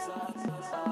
sa sa sa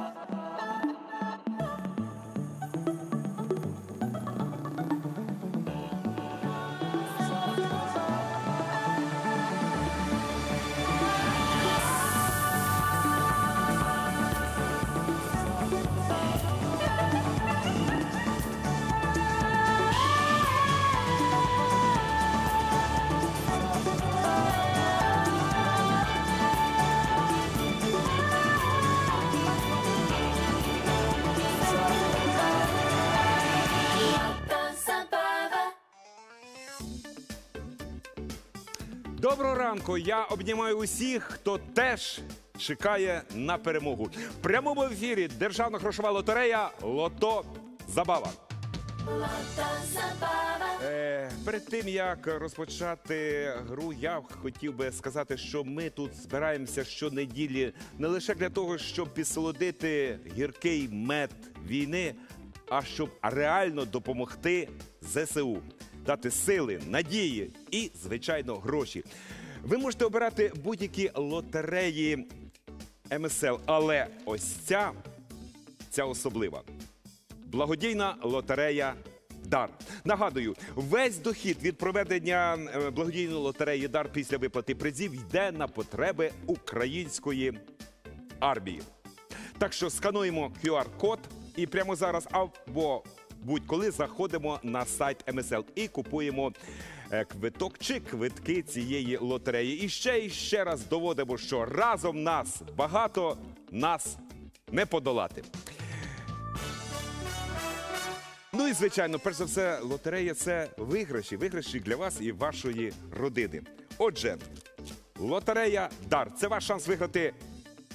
Доброго ранку. Я обнімаю усіх, хто теж чекає на перемогу. В прямому ефірі Державна грошова лотерея Лото Забава. Е, перед тим як розпочати гру, я хотів би сказати, що ми тут збираємося щонеділі не лише для того, щоб підсолодити гіркий мед війни, а щоб реально допомогти ЗСУ, дати сили, надії і, звичайно, гроші. Ви можете обирати будь-які лотереї МСЛ, але ось ця, ця особлива. Благодійна лотерея Дар. Нагадую, весь дохід від проведення е, благодійної лотереї Дар після виплати призів йде на потреби української армії. Так що скануємо QR-код і прямо зараз або будь-коли заходимо на сайт МСЛ і купуємо е, квиток чи квитки цієї лотереї. І ще і ще раз доводимо, що разом нас багато, нас не подолати. Ну і звичайно, перш за все, лотерея це виграші, виграші для вас і вашої родини. Отже, лотерея Дар це ваш шанс виграти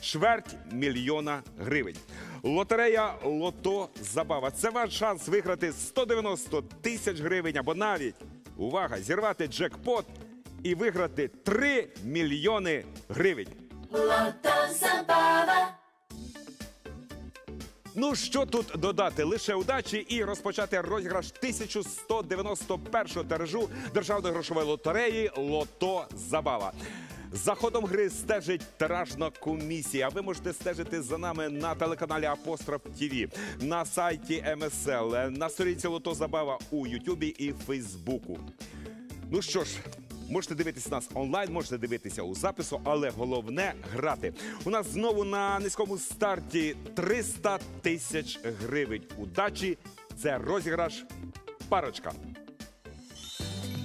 чверть мільйона гривень. Лотерея Лото Забава це ваш шанс виграти 190 тисяч гривень або навіть увага, зірвати джекпот і виграти 3 мільйони гривень. Лото Забава. Ну що тут додати? Лише удачі і розпочати розіграш 1191-го тиражу державної грошової лотереї Лото Забава. За ходом гри стежить тиражна комісія. Ви можете стежити за нами на телеканалі Апостроф ТІВІ, на сайті МСЛ, на сторінці Лото Забава у Ютубі і Фейсбуку. Ну що ж, можете дивитися нас онлайн, можете дивитися у запису, але головне грати. У нас знову на низькому старті 300 тисяч гривень. Удачі! Це розіграш парочка.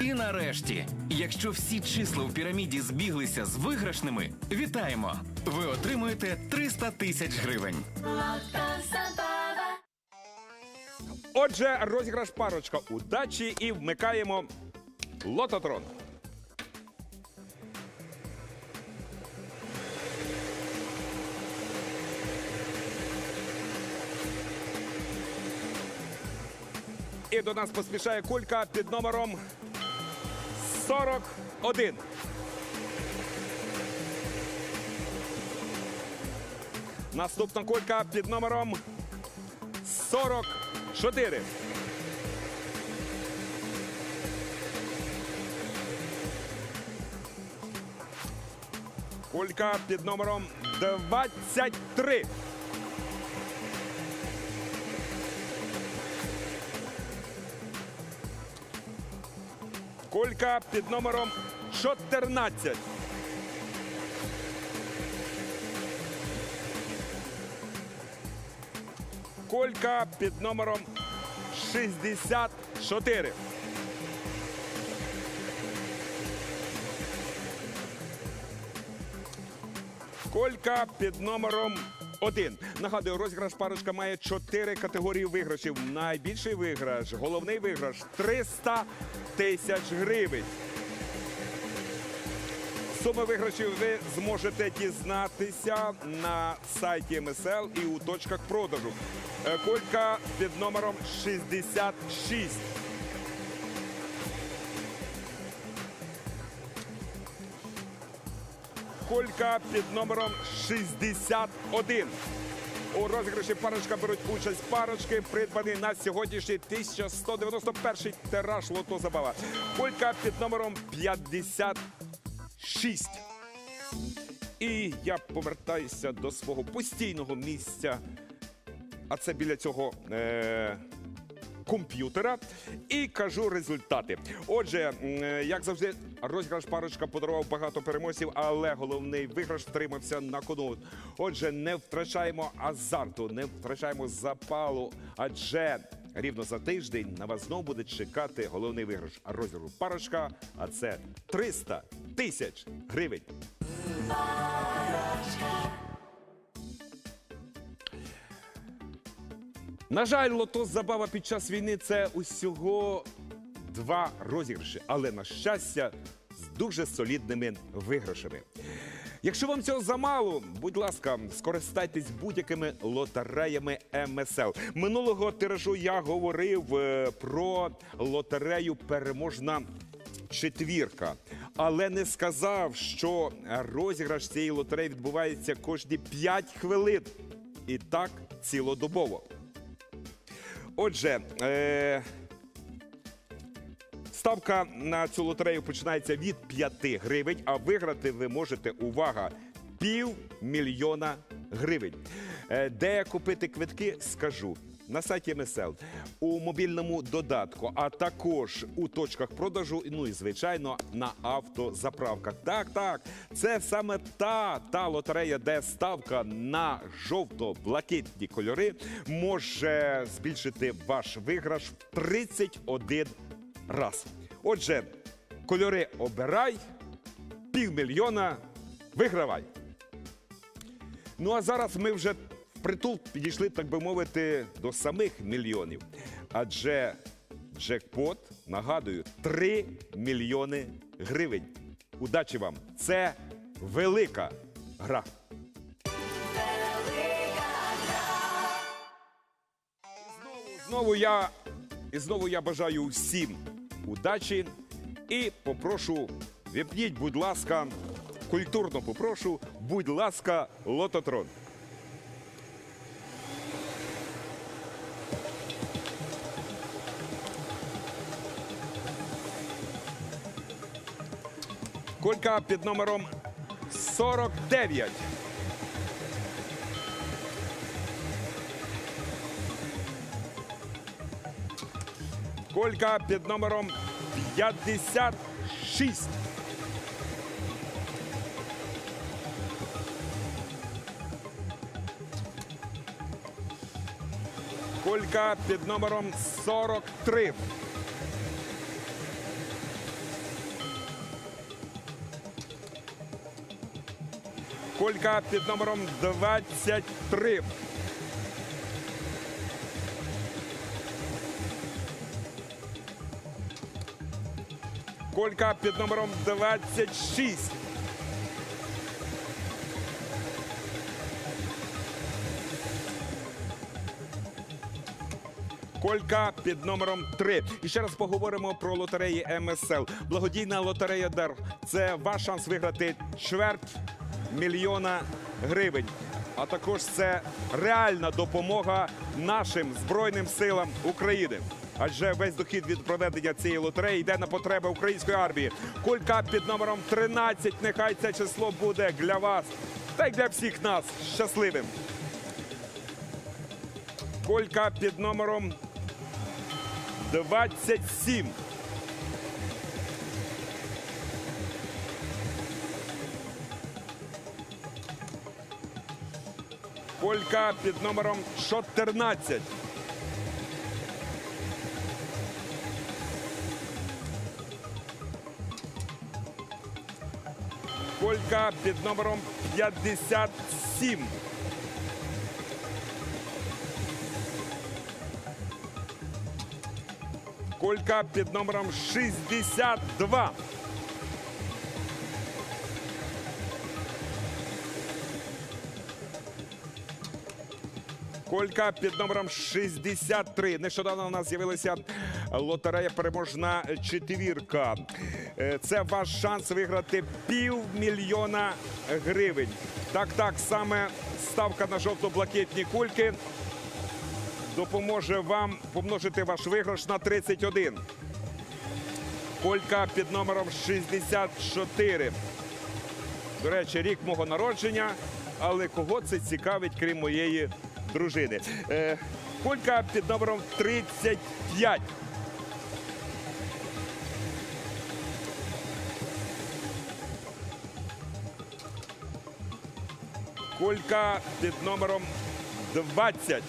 І нарешті, якщо всі числа у піраміді збіглися з виграшними, вітаємо! Ви отримуєте 300 тисяч гривень. Отже, розіграш парочка. Удачі і вмикаємо лототрон. І до нас поспішає кулька під номером 41. Наступна кулька під номером 44. Кулька під номером 23. Кулька під номером 14. Колька під номером 64. Колька під номером Один. Нагадую, розіграш парочка має чотири категорії виграшів. Найбільший виграш, головний виграш 300 тисяч гривень. Суми виграшів ви зможете дізнатися на сайті МСЛ і у точках продажу. Е, Колька під номером 66. Колька під номером 61. У розіграші парочка беруть участь парочки, придбаний на сьогоднішній 1191 тираж лото забава. Колька під номером 56. І я повертаюся до свого постійного місця. А це біля цього е- комп'ютера. І кажу результати. Отже, як завжди, розіграш парочка подарував багато переможців, але головний виграш втримався на кону. Отже, не втрачаємо азарту, не втрачаємо запалу, адже. Рівно за тиждень на вас знову буде чекати головний виграш розіграшу парочка, а це 300 тисяч гривень. На жаль, лото забава під час війни це усього два розіграші, але на щастя з дуже солідними виграшами. Якщо вам цього замало, будь ласка, скористайтесь будь-якими лотереями МСЛ. Минулого тиражу я говорив е, про лотерею переможна четвірка, але не сказав, що розіграш цієї лотереї відбувається кожні 5 хвилин. І так цілодобово. Отже, е- ставка на цю лотерею починається від 5 гривень, а виграти ви можете, увага, півмільйона гривень. Е, де купити квитки, скажу. На сайті МСЛ, у мобільному додатку, а також у точках продажу, ну і звичайно на автозаправках. Так, так, це саме та, та лотерея, де ставка на жовто-блакитні кольори може збільшити ваш виграш в 31 раз. Отже, кольори обирай, півмільйона вигравай. Ну а зараз ми вже впритул підійшли, так би мовити, до самих мільйонів. Адже джекпот, нагадую, 3 мільйони гривень. Удачі вам! Це велика гра. Знову я і знову я бажаю всім удачі і попрошу, віпніть, будь ласка, культурно попрошу, будь ласка, лототрон. Колька під номером 49. Колька під номером 56. Колька під номером 43. Колька під номером 23. Колька під номером 26. Колька під номером 3. І ще раз поговоримо про лотереї МСЛ. Благодійна лотерея ДЕР. Це ваш шанс виграти чверть мільйона гривень. А також це реальна допомога нашим Збройним силам України. Адже весь дохід від проведення цієї лотереї йде на потреби української армії. Колька під номером 13. Нехай це число буде для вас та й для всіх нас щасливим. Колька під номером 27. Полька під номером 14. Колька під номером 57. Колька під номером 62. Колька під номером 63. Нещодавно у нас з'явилася лотерея переможна четвірка. Е, Це ваш шанс виграти півмільйона гривень. Так, так, саме ставка на жовто-блакитні кульки допоможе вам помножити ваш виграш на 31. Колька під номером 64. До речі, рік мого народження, але кого це цікавить, крім моєї дружини? Е, колька під номером 35. Колька під номером 20.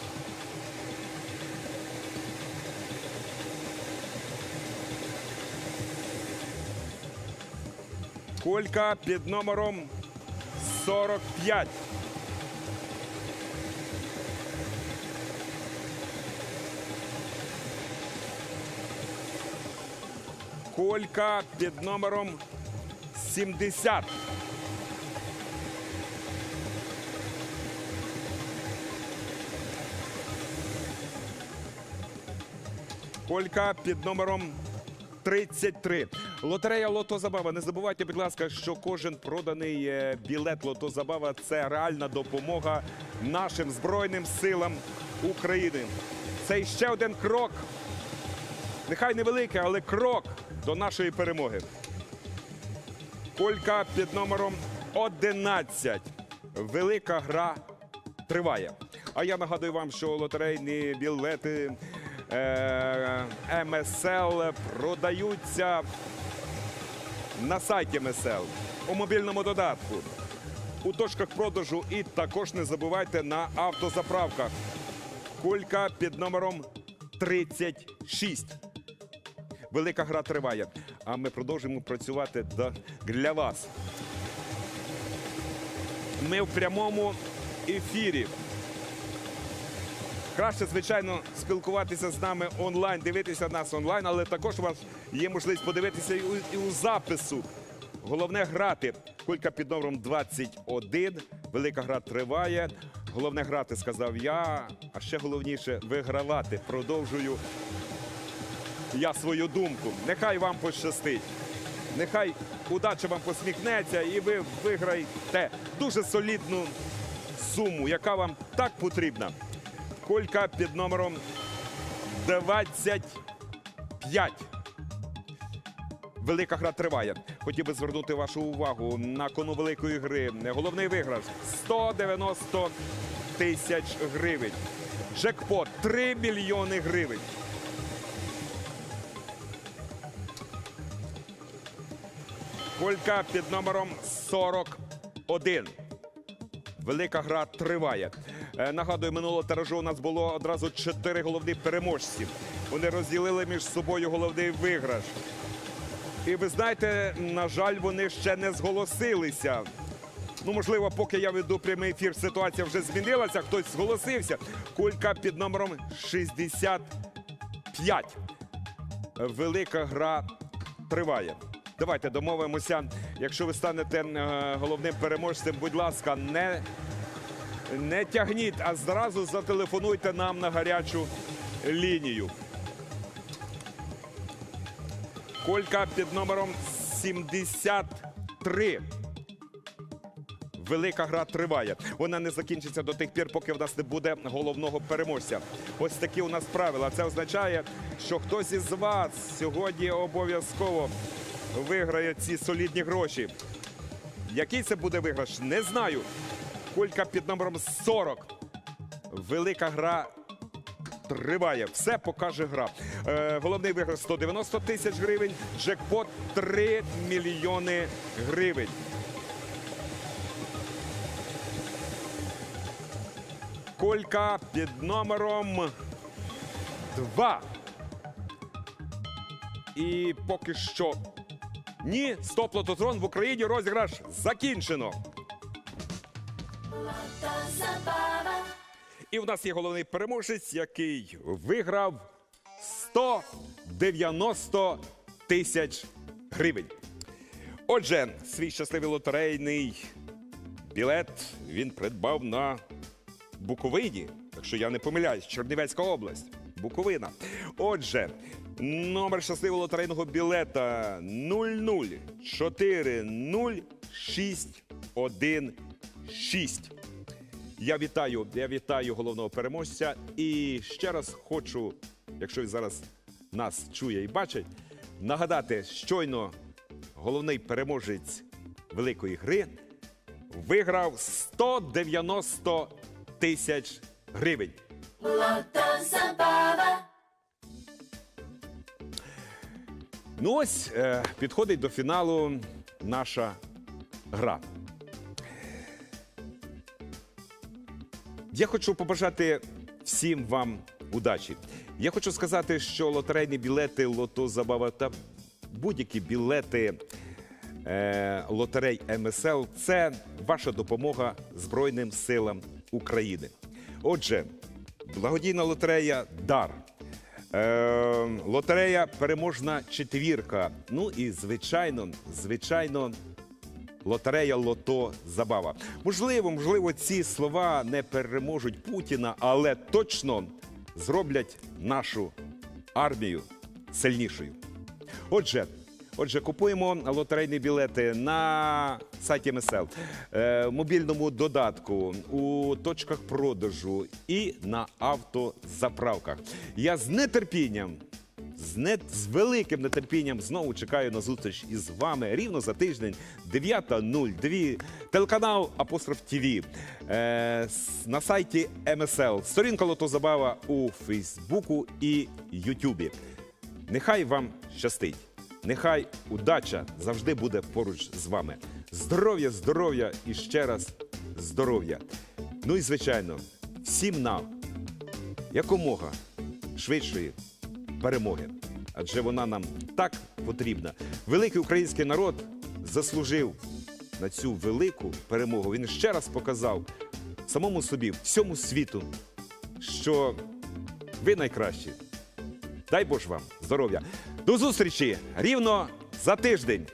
Колька під номером 45. Колька під номером 70. Колька під номером 33. Лотерея Лото Забава. Не забувайте, будь ласка, що кожен проданий е, білет Лото Забава це реальна допомога нашим Збройним силам України. Це ще один крок. Нехай невеликий, але крок до нашої перемоги. Колька під номером 11. Велика гра триває. А я нагадую вам, що лотерейні білети е, МСЛ продаються на сайті МСЛ у мобільному додатку, у точках продажу і також не забувайте на автозаправках. Кулька під номером 36. Велика гра триває. А ми продовжуємо працювати для вас. Ми в прямому ефірі. Краще, звичайно, спілкуватися з нами онлайн, дивитися нас онлайн, але також у вас є можливість подивитися і у, запису. Головне грати. Кулька під номером 21. Велика гра триває. Головне грати, сказав я. А ще головніше вигравати. Продовжую я свою думку. Нехай вам пощастить. Нехай удача вам посміхнеться і ви виграєте дуже солідну суму, яка вам так потрібна. Колька під номером 25. Велика гра триває. Хотів би звернути вашу увагу на кону великої гри. Головний виграш 190 тисяч гривень. Джекпот 3 мільйони гривень. Колька під номером 41. Велика гра триває. Е, Нагадую, минулого тиражу у нас було одразу чотири головні переможці. Вони розділили між собою головний виграш. І ви знаєте, на жаль, вони ще не зголосилися. Ну, можливо, поки я веду прямий ефір, ситуація вже змінилася, хтось зголосився. Кулька під номером 65. Велика гра триває. Давайте домовимося. Якщо ви станете е, головним переможцем, будь ласка, не, не тягніть, а зразу зателефонуйте нам на гарячу лінію. Колька під номером 73. Велика гра триває. Вона не закінчиться до тих пір, поки в нас не буде головного переможця. Ось такі у нас правила. Це означає, що хтось із вас сьогодні обов'язково виграє ці солідні гроші. Який це буде виграш? Не знаю. Колька під номером 40. Велика гра триває. Все покаже гра. Е, головний виграш 190 тисяч гривень, джекпот 3 мільйони гривень. Колька під номером 2. І поки що ні, стоп лототрон в Україні розіграш закінчено. І в нас є головний переможець, який виграв 190 тисяч гривень. Отже, свій щасливий лотерейний білет він придбав на Буковині, якщо я не помиляюсь, Чернівецька область, Буковина. Отже, номер щасливого лотерейного білета 0040616. Я вітаю, я вітаю головного переможця. І ще раз хочу, якщо він зараз нас чує і бачить, нагадати, щойно головний переможець великої гри виграв 190 тисяч гривень. Ну ось е, підходить до фіналу наша гра. Я хочу побажати всім вам удачі. Я хочу сказати, що лотерейні білети Лото Забава та будь-які білети е, лотерей МСЛ це ваша допомога Збройним силам України. Отже, благодійна лотерея Дар. Е, лотерея Переможна четвірка. Ну і звичайно, звичайно, лотерея Лото Забава. Можливо, можливо, ці слова не переможуть Путіна, але точно зроблять нашу армію сильнішою. Отже, отже, купуємо лотерейні білети на сайті МСЛ, е, мобільному додатку, у точках продажу і на автозаправках. Я з нетерпінням. З, не, з великим нетерпінням знову чекаю на зустріч із вами рівно за тиждень, 9.02, телеканал Апостроф ТВ, е, на сайті МСЛ, сторінка Лотозабава у Фейсбуку і Ютубі. Нехай вам щастить, нехай удача завжди буде поруч з вами. Здоров'я, здоров'я і ще раз здоров'я. Ну і звичайно, всім нам якомога швидшої перемоги. Адже вона нам так потрібна. Великий український народ заслужив на цю велику перемогу. Він ще раз показав самому собі, всьому світу, що ви найкращі. Дай Боже вам здоров'я. До зустрічі рівно за тиждень.